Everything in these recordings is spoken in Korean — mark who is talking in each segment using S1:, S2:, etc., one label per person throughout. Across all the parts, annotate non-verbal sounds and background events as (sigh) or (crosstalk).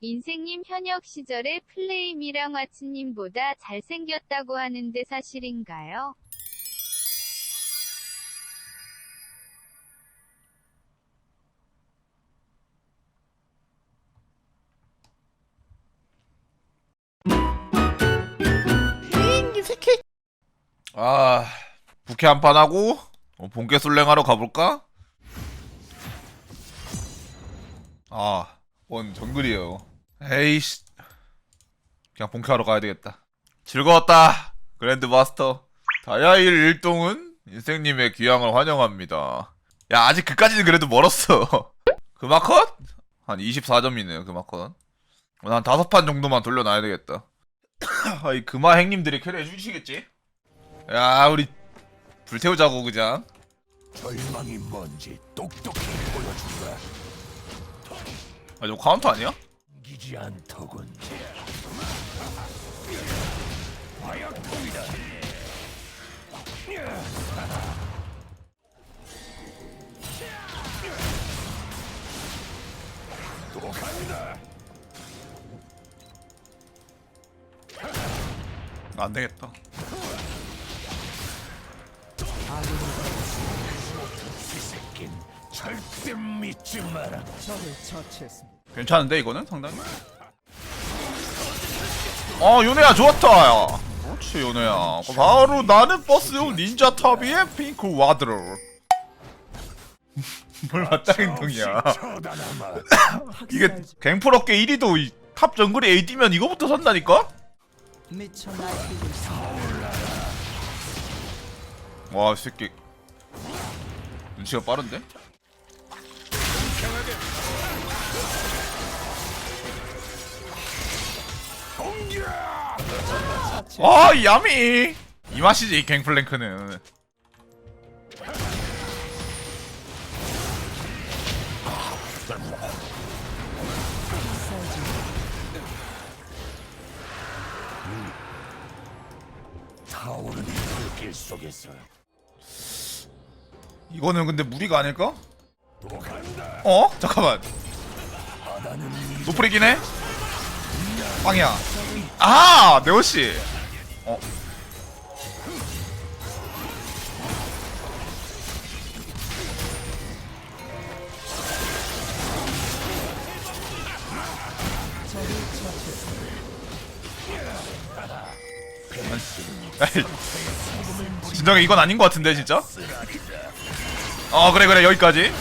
S1: 인생님 현역 시절에 플레임이랑 와츠님보다 잘생겼다고 하는데 사실인가요?
S2: 아 부캐 한 판 하고 어, 본캐 솔랭하러 가볼까? 아 원 정글이에요. 에이씨. 그냥 본캐 하러 가야 되겠다. 즐거웠다 그랜드 마스터. 다야일 일동은 인생님의 귀향을 환영합니다. 야 아직 그까지는 그래도 멀었어. (laughs) 그마컷? 한 24점이네요 그마컷 한 다섯 판 정도만 돌려놔야 되겠다. (coughs) 아이 그마 행님들이 캐리 해 주시겠지? 야 우리 불태우자고 그냥.
S3: 절망이 뭔지 똑똑히 보여준다.
S2: 아 이거 카운터 아니야?
S3: 기지 않더군. 또 간다.
S2: 안 되겠다
S3: 이 새낀 절대 믿지 마라.
S2: 괜찮은데 이거는 상당히 어 요네야 좋았다 야 그렇지 요네야 바로 나는 버스용 닌자 터비의 핑크 와드로 (laughs) 뭘 맞다 행동이야. (coughs) 이게 갱플업계 1위도 이, 탑 정글이 AD면 이거부터 산다니까?
S4: 미쳐 날뛰고 있습니다.
S2: 와, 이 새끼. 눈치가 빠른데? 아, 이 야미! 이 맛이지, 이 갱플랭크는. 이거는 근데 무리가 아닐까? 어? 잠깐만. 노프리긴 해? 빵이야. 아! 네오씨! 어? 진정해 이건 아닌 것 같은데 진짜? 어 그래 그래 여기까지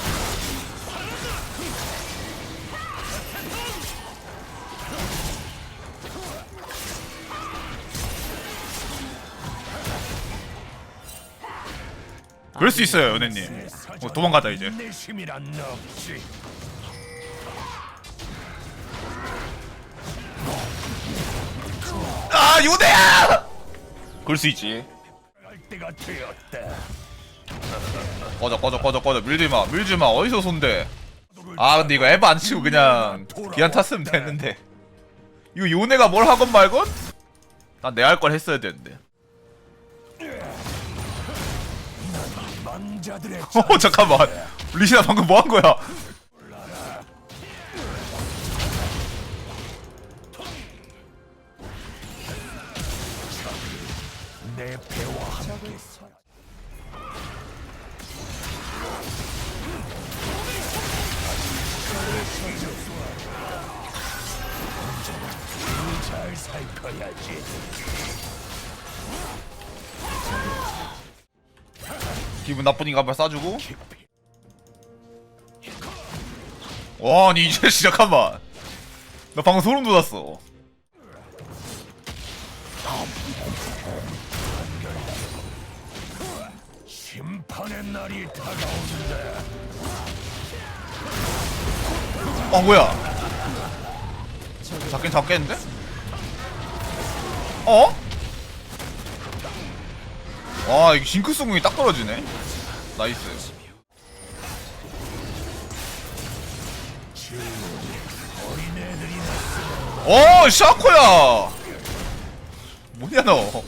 S2: 그럴 수 있어요 연애님. 어, 도망가자 이제. 아 요대야! 그럴 수 있지. 꺼져 꺼져 꺼져 꺼져. 밀지 마 밀지 마. 어디서 손대? 아 근데 이거 에바 안 치고 그냥 기한 탔으면 됐는데. 이거 요네가 뭘 하건 말건? 난내할걸 했어야 되는데 (laughs) 어 잠깐만. 리시나 방금 뭐 한 거야 기분 나쁘니까 싸주고
S3: 깊이
S2: 와 아니 이제 (laughs) 잠깐만 나 방금 소름 돋았어
S3: 심판의 날이 다가온다.
S2: 아 뭐야 잡긴 잡겠는데? 어? 와 이게 징크스 공이 딱 떨어지네? 나이스.
S3: 어
S2: 샤코야! 뭐냐 너?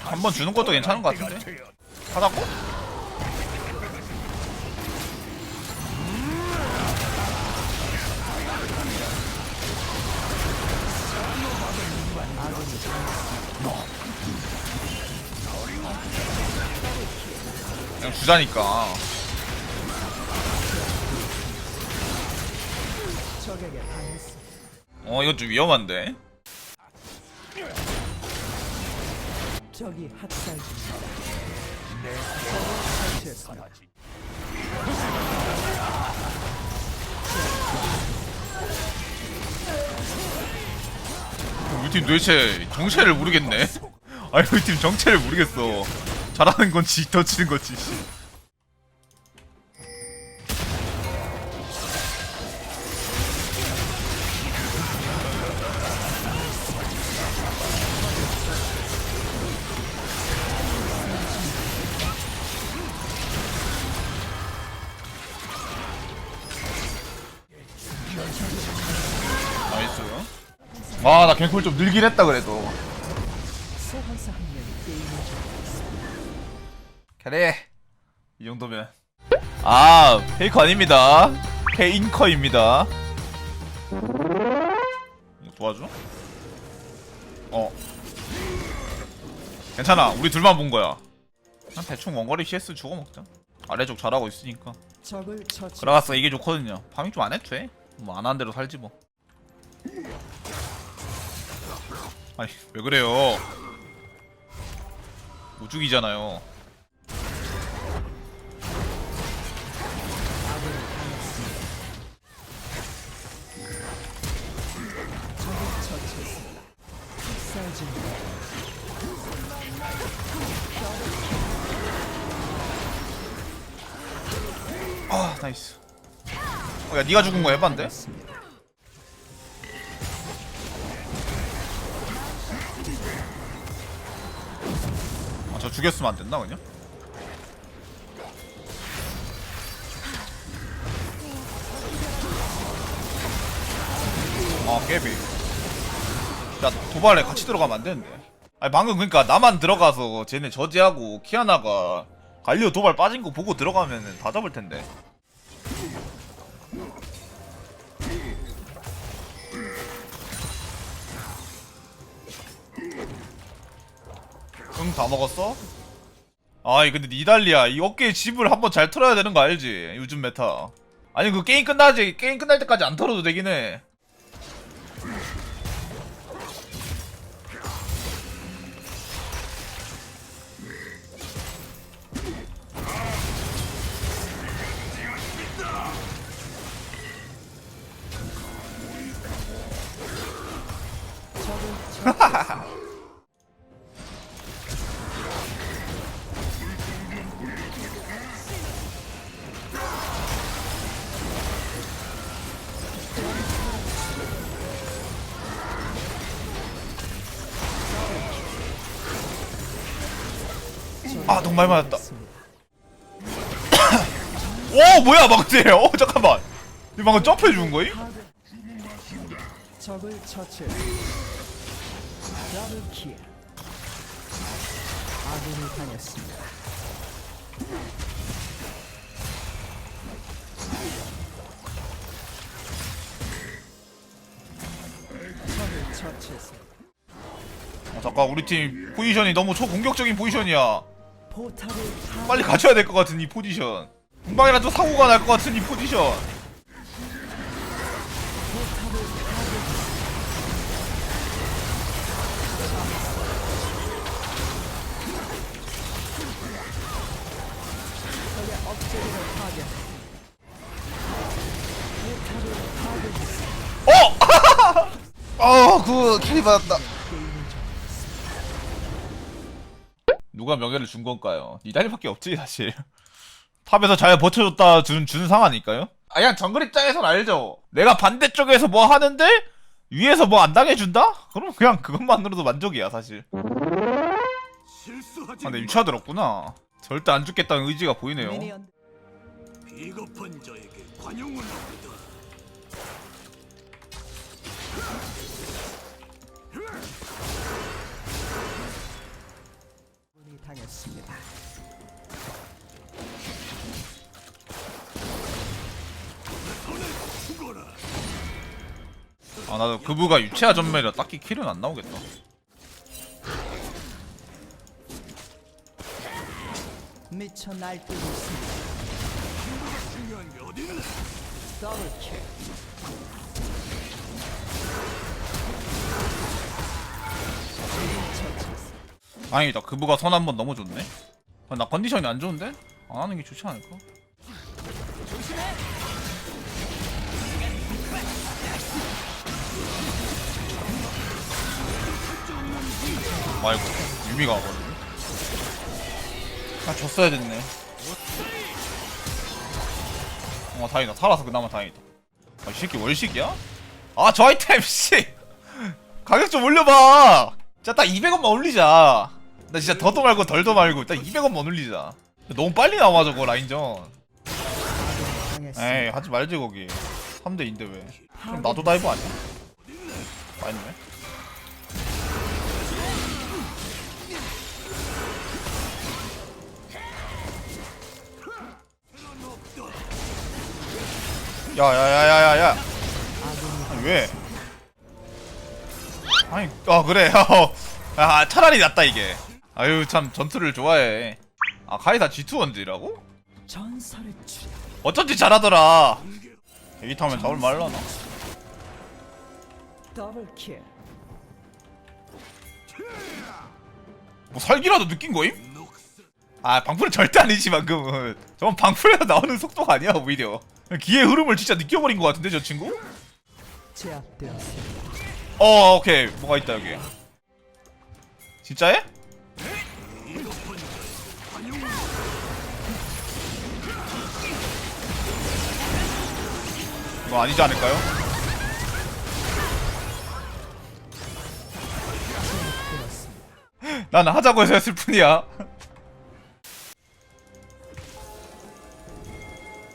S2: 한 번 주는 것도 괜찮은 것 같은데? 하자고? 그냥 주자니까. 어 이거 좀 위험한데.
S4: 적이 학살.
S2: 우리 팀 도대체 정체를 모르겠네. (laughs) 아니 우리 팀 정체를 모르겠어. 잘하는 건지 더 치는 건지. 씨. 나이스. 아, 나 갱콜 좀 늘긴 했다 그래도. 그래. 이 정도면. 아, 페이커 아닙니다. 페인커입니다. 도와줘? 어. 괜찮아. 우리 둘만 본 거야. 그냥 대충 원거리 CS 주고 먹자. 아래쪽 잘하고 있으니까. 그라가스가 이게 좋거든요. 파밍 좀 안 해도 돼. 뭐 안 한 대로 살지 뭐. 아니 왜 그래요? 못 죽이잖아요. 나이스. 어, 야 네가 죽은 거?
S4: 맞습니다.
S2: 아, 저 죽였으면 안 됐나 그냥? 아 깨비. 야 도발에 같이 들어가면 안 되는데. 아니 방금 그러니까 나만 들어가서 쟤네 저지하고 키아나가 갈리오 도발 빠진 거 보고 들어가면 다 잡을 텐데. 응 다 먹었어? 아이 근데 니달리야 이 어깨에 집을 한번 잘 털어야 되는 거 알지? 요즘 메타 아니 그 게임 끝나지 게임 끝날 때까지 안 털어도 되긴 해 (laughs) 많이 맞았다. (coughs) 오 뭐야 막대 어 잠깐만 이 방금 점프해 준 거임?
S4: 적을 처치했습니다. 더블 킬. 적을 처치했습니다.
S2: 어, 잠깐 우리 팀 포지션이 너무 초공격적인 포지션이야 빨리 갖춰야 될 것 같은 이 포지션 금방이라도 사고가 날 것 같은 이 포지션. 어! 어그 (laughs) 캐리 받았다. 누가 명예를 준 건가요? 니달리밖에 없지 사실 (laughs) 탑에서 잘 버텨줬다 준, 주는 상황이니까요 아 그냥 정글 입장에선 알죠 내가 반대쪽에서 뭐 하는데 위에서 뭐 안 당해준다? 그럼 그냥 그것만으로도 만족이야 사실 아 근데 유차들 없구나 절대 안 죽겠다는 의지가 보이네요
S3: 비겁한 자에게 관용은 없다.
S4: 당했습니다.
S2: 아 나도 그부가 유체화 전멸이라 딱히 킬은 안 나오겠다.
S4: 미쳐 날뛰고 있습니다. 더블 킬.
S2: 다행이다. 그부가 선 한 번 넘어줬네. 아, 나 컨디션이 안 좋은데? 안 하는 게 좋지 않을까? 아이고 유미가 와버리네. 아 줬어야 됐네. 어 다행이다. 살아서 그나마 다행이다. 아, 이 새끼 월식이야? 아 저 아이템 (laughs) 씨 가격 좀 올려봐. 자딱 200원만 올리자. 나 진짜 더도 말고 덜도 말고 딱 200원만 올리자. 너무 빨리 나와 저거 라인전. 에이 하지 말지 거기 3대인데 왜 그럼 나도 다이브 아니야? 아니네 야야야야야야 아니 왜? 아니 아 그래 어. (laughs) 아 차라리 낫다 이게 아유 참 전투를 좋아해 아 카이사 G2 원딜이라고? 어쩐지 잘하더라 대기 타면 잡을 말라나. 뭐 살기라도 느낀 거임? 아 방풀은 절대 아니지 방금은 저건 방풀에서 나오는 속도가 아니야 오히려 기의 흐름을 진짜 느껴버린 것 같은데 저 친구?
S4: 제압되었습니다.
S2: 어 오케이 뭐가 있다 여기 진짜해? 이거 아니지 않을까요? (laughs) 나는 하자고 해서 했을 뿐이야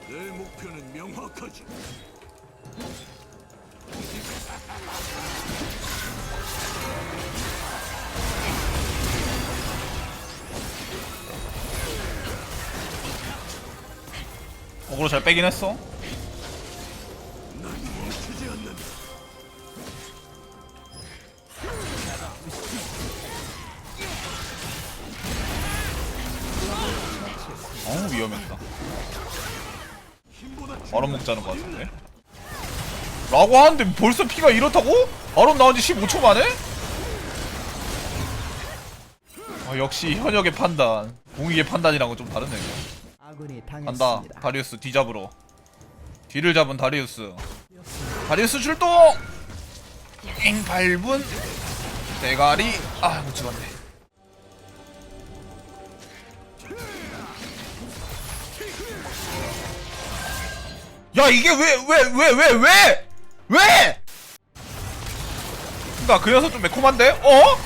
S3: 내 목표는 명확하지.
S2: 어그로 잘 빼긴 했어. 어우 위험했다 바론 먹자는 것 같은데 라고 하는데 벌써 피가 이렇다고? 바론 나온 지 15초 만에? 아 역시 현역의 판단 공익의 판단이랑은 좀 다르네 이 거.
S4: 아군이
S2: 간다
S4: 당했습니다.
S2: 다리우스 뒤 잡으러 뒤를 잡은 다리우스 다리우스 출동 잉 밟은 대가리 아못 찍었네 야 이게 왜 왜 왜 왜 왜 왜? 나 그녀서 좀 매콤한데? 어?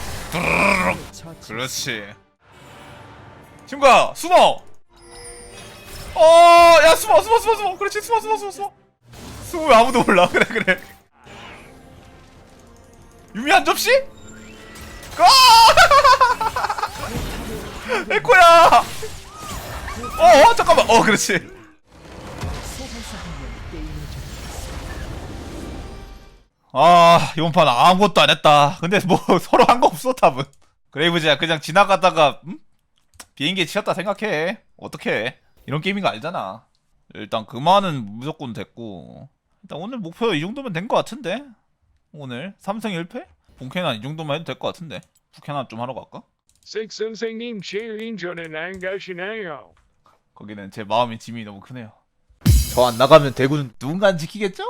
S4: 처치.
S2: 그렇지 친구야 숨어 어, 야 숨어, 숨어, 숨어, 숨어. 그렇지, 숨어, 숨어, 숨어, 숨어. 숨으면 아무도 몰라. (laughs) 그래, 그래. 유미 한 접시? 아! (laughs) 에코야. 어, 어, 잠깐만. 어, 그렇지. 아, 이번 판 아무것도 안 했다. 근데 뭐 (laughs) 서로 한 거 없어, 답은. 그레이브즈야 그냥 지나가다가 음? 비행기에 치였다 생각해. 어떻게? 이런 게임인 거 알잖아. 일단 그만은 무조건 됐고. 일단 오늘 목표 이 정도면 된거 같은데. 오늘 3승 1패? 본캐나 이 정도만 해도 될거 같은데. 부캐나 좀 하러 갈까?
S5: 식 선생님 저는 안 가시나요?
S2: 거기는 제 마음의 짐이 너무 크네요. 저 안 나가면 대구는 누군가 지키겠죠?